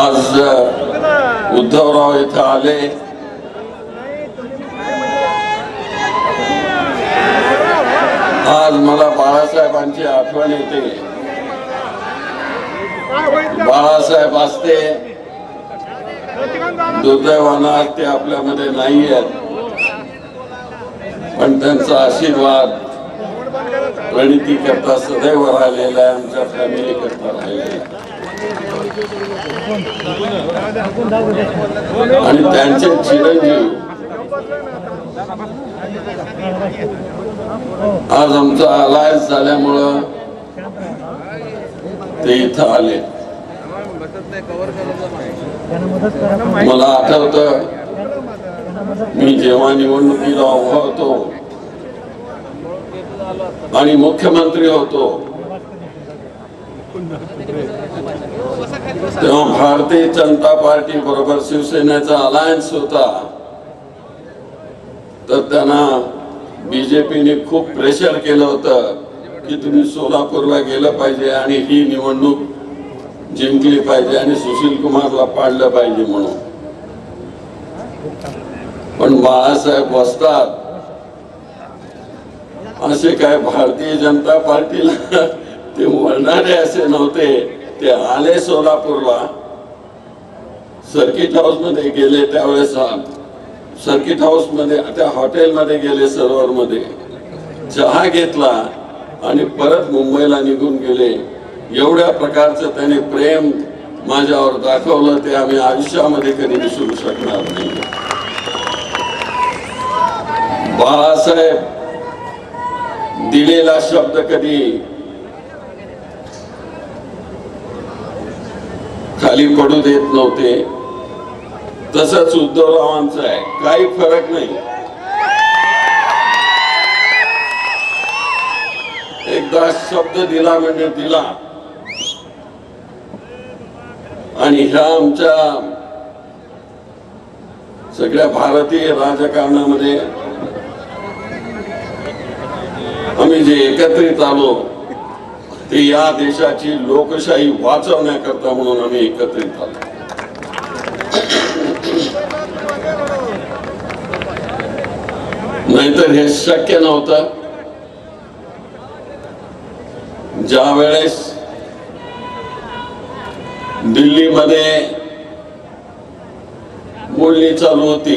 आज उद्धवराव इथं आले. आज मला बाळासाहेबांची आठवण येते. बाळासाहेब असते. दुर्दैवानं ते आपल्यामध्ये नाही आहेत पण त्यांचा आशीर्वाद प्रणिती करता सदैव राहिलेला आहे आमच्या फॅमिली करता राहिलेला आहे. आणि त्यांचे चिरंजीव. आज आमचा अलायन्स झाल्यामुळं ते इथं आले. मला आठवत मी जेव्हा निवडणुकीला उभा होतो आणि मुख्यमंत्री होतो तेव्हा भारतीय जनता पार्टी बरोबर शिवसेनेचा अलायन्स होता. तर त्यांना बीजेपीने खूप प्रेशर केलं होतं की तुम्ही सोलापूरला गेलं पाहिजे आणि ही निवडणूक जिंकली पाहिजे आणि सुशील कुमारला पाडलं पाहिजे म्हणून. पण बाळासाहेब बसतात असे काय भारतीय जनता पार्टीला ते वळणारे असे नव्हते. ते आले सोलापूरला. सर्किट हाऊसमध्ये गेले त्यावेळेस सर्किट हाऊसमध्ये त्या हॉटेलमध्ये गेले सरोवर मध्ये. चहा घेतला आणि परत मुंबईला निघून गेले. एवढ्या प्रकारचं त्याने प्रेम माझ्यावर दाखवलं ते आम्ही आयुष्यामध्ये कधी विसरू शकणार नाही. बाळासाहेब दिलेला शब्द कधी खाली पडू देत नव्हते. तसंच उद्धवरावांचं आहे. काही फरक नाही. एकदा शब्द दिला म्हणजे दिला. आणि ह्या आमच्या सगळ्या भारतीय राजकारणामध्ये आम्ही जे एकत्रित आलो ते या देशाची लोकशाही वाचवण्याकरता म्हणून आम्ही एकत्रित आलो. नाहीतर हे शक्य नव्हतं. ज्या वेळेस दिल्लीमध्ये बोलणी चालू होती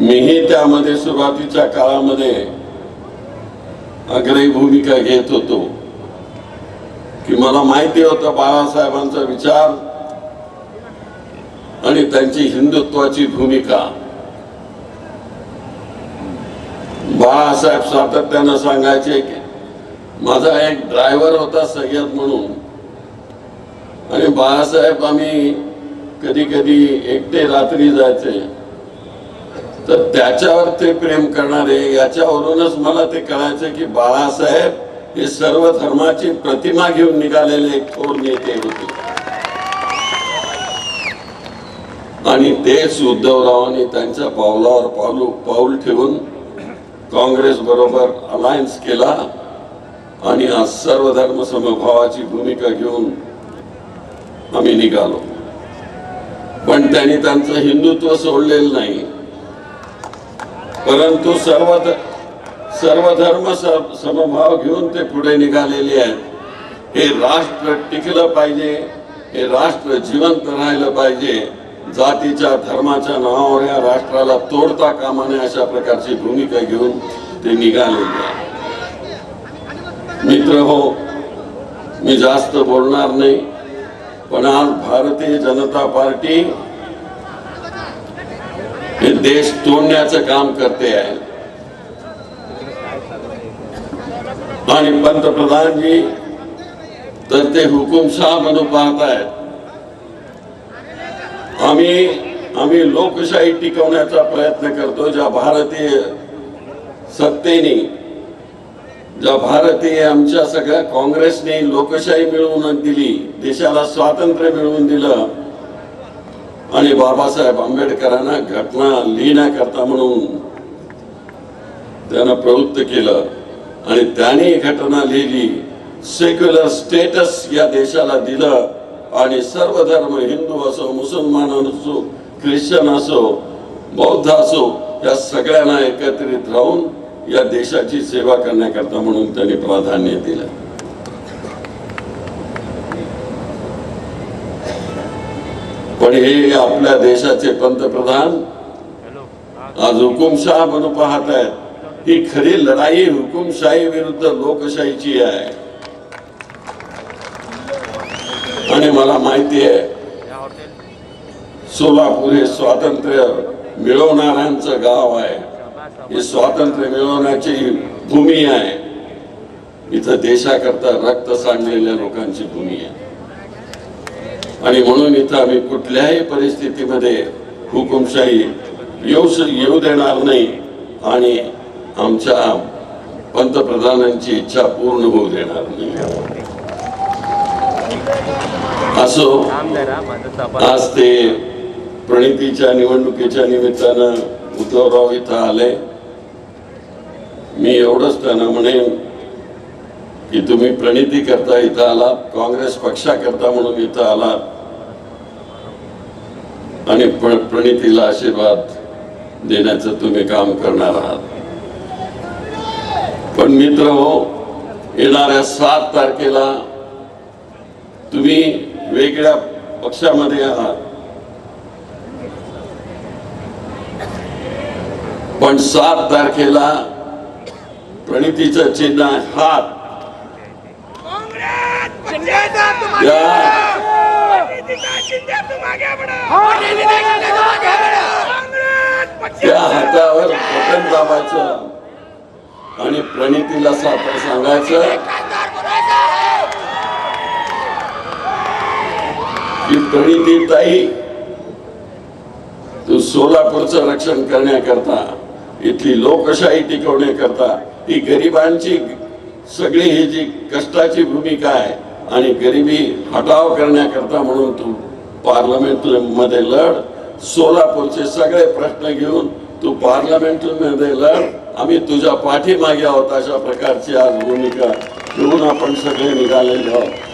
मीही त्यामध्ये सुरुवातीच्या काळामध्ये अग्रही भूमिका घेत होतो. की मला माहिती होतं बाळासाहेबांचा विचार आणि त्यांची हिंदुत्वाची भूमिका. बाळासाहेब सातत्यानं सांगायचे की माझा एक ड्रायव्हर होता सय्यद म्हणून. आणि बाळासाहेब आम्ही कधी कधी एकटे रात्री जायचे. तर त्याच्यावर ते प्रेम करणारे याच्यावरूनच मला ते कळायचं की बाळासाहेब हे सर्व धर्माची प्रतिमा घेऊन निघालेले एक थोर नेते होते. आणि तेच उद्धवरावांनी त्यांच्या पावलावर पाऊल पाऊल ठेवून काँग्रेस बरोबर अलायन्स केला आणि आज सर्व धर्म समभावाची भूमिका घेऊन आम्ही निघालो. पण त्यांनी त्यांचं हिंदुत्व सोडलेलं नाही. परंतु सर्व ध- सर्व धर्म स- समभाव घेऊन ते पुढे निघालेले आहेत. हे राष्ट्र टिकलं पाहिजे हे राष्ट्र जिवंत राहिलं पाहिजे. जातीच्या धर्माच्या नावावर या राष्ट्राला तोडता कामा नये अशा प्रकारची भूमिका घेऊन ते निघालेले आहे मित्र हो मी जास्त बोलणार नाही पण आज भारतीय जनता पार्टी देश तोडण्याचं काम करते आहे. आणि पंतप्रधानजी तर ते हुकुमशाह म्हणून पाहत आहेत आम्ही आम्ही लोकशाही टिकवण्याचा प्रयत्न करतो ज्या भारतीय सत्तेने ज्या भारतीय आमच्या सगळ्या काँग्रेसने लोकशाही मिळवून दिली देशाला स्वातंत्र्य मिळवून दिलं आणि बाबासाहेब आंबेडकरांना घटना लिहिण्याकरता म्हणून त्यांना प्रवृत्त केलं. आणि त्याने घटना लिहिली सेक्युलर स्टेटस या देशाला दिलं आणि सर्व धर्म हिंदू असो मुसलमान असो ख्रिश्चन असो बौद्ध असो या सगळ्यांना एकत्रित राहून या देशाची सेवा करण्याकरता म्हणून त्यांनी प्राधान्य दिलं. पण हे आपल्या देशाचे पंतप्रधान आज हुकुमशाह म्हणून पाहत आहेत ही खरी लढाई हुकुमशाही विरुद्ध लोकशाहीची आहे. आणि मला माहिती आहे सोलापूर हे स्वातंत्र्य मिळवणाऱ्यांचं गाव आहे. हे स्वातंत्र्य मिळवण्याची भूमी आहे. इथं देशाकरता रक्त सांडलेल्या लोकांची भूमी आहे. आणि म्हणून इथं आम्ही कुठल्याही परिस्थितीमध्ये हुकुमशाही येऊ येऊ देणार नाही आणि आमच्या पंतप्रधानांची इच्छा पूर्ण होऊ देणार नाही. असो आज ते प्रणितीच्या निवडणुकीच्या निमित्तानं उद्धवराव इथं आले. मी एवढंच त्यांना म्हणेन की तुम्ही प्रणिती करता इथं आलात काँग्रेस पक्षाकरता म्हणून इथं आलात. आणि प्रणितीला आशीर्वाद देण्याचं तुम्ही काम करणार आहात. पण मित्र हो येणाऱ्या सात तारखेला तुम्ही वेगळ्या पक्षामध्ये आहात. पण सात तारखेला प्रणितीचं चिन्ह हात त्या हातावर बटन दाबायचं आणि प्रणितीला साखर सांगायचं की प्रणिती ताई तू सोलापूरचं रक्षण करण्याकरता इथली लोकशाही टिकवण्याकरता ही गरिबांची सगळी ही जी कष्टाची भूमिका आहे आणि गरिबी हटाव करण्याकरता म्हणून तू पार्लमेंटमध्ये लढ. सोलापूरचे सगळे प्रश्न घेऊन तू पार्लमेंटमध्ये लढ. आम्ही तुझ्या पाठीमागे आहोत अशा प्रकारची आज भूमिका घेऊन आपण सगळे निघालेले आहोत.